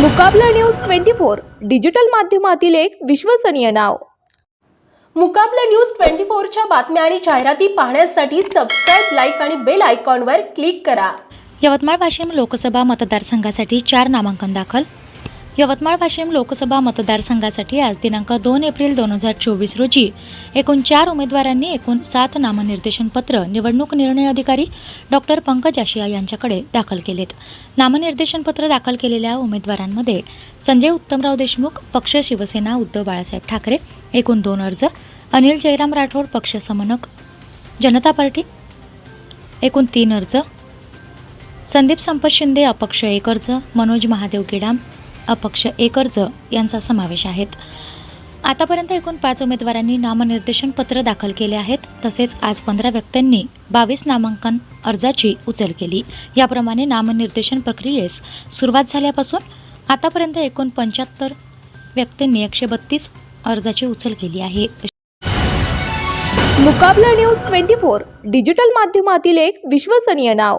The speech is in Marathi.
Mukabla news twenty four digital माध्यमातील एक विश्वसनीय नाव. मुकाबला न्यूज ट्वेंटी फोरच्या बातम्या आणि जाहिराती पाहण्यासाठी सबस्क्राईब लाईक आणि बेल आयकॉनवर क्लिक करा. यवतमाळ वाशिम लोकसभा मतदारसंघासाठी चार नामांकन दाखल यवतमाळ वाशिम लोकसभा मतदारसंघासाठी आज दिनांक दोन एप्रिल दोन हजार चोवीस रोजी एकूण चार उमेदवारांनी एकूण सात नामनिर्देशन पत्र निवडणूक निर्णय अधिकारी डॉक्टर पंकज आशिया यांच्याकडे दाखल केलेत. नामनिर्देशन पत्र दाखल केलेल्या उमेदवारांमध्ये संजय उत्तमराव देशमुख पक्ष शिवसेना उद्धव बाळासाहेब ठाकरे एकूण दोन अर्ज अनिल जयराम राठोड पक्ष समनक जनता पार्टी एकूण तीन अर्ज संदीप संपत शिंदे अपक्ष एक अर्ज मनोज महादेव गिडाम अपक्ष एकर्ज यांचा समावेश आहेत. आतापर्यंत एकूण पाच उमेदवारांनी नामनिर्देशन पत्र दाखल केले आहेत. तसेच आज पंधरा व्यक्तींनी बावीस नामांकन अर्जाची उचल केली. याप्रमाणे नामनिर्देशन प्रक्रियेस सुरुवात झाल्यापासून आतापर्यंत एकूण पंच्याहत्तर व्यक्तींनी एकशे बत्तीस अर्जाची उचल केली आहे. Mukabla news twenty four digital माध्यमातील एक विश्वसनीय नाव.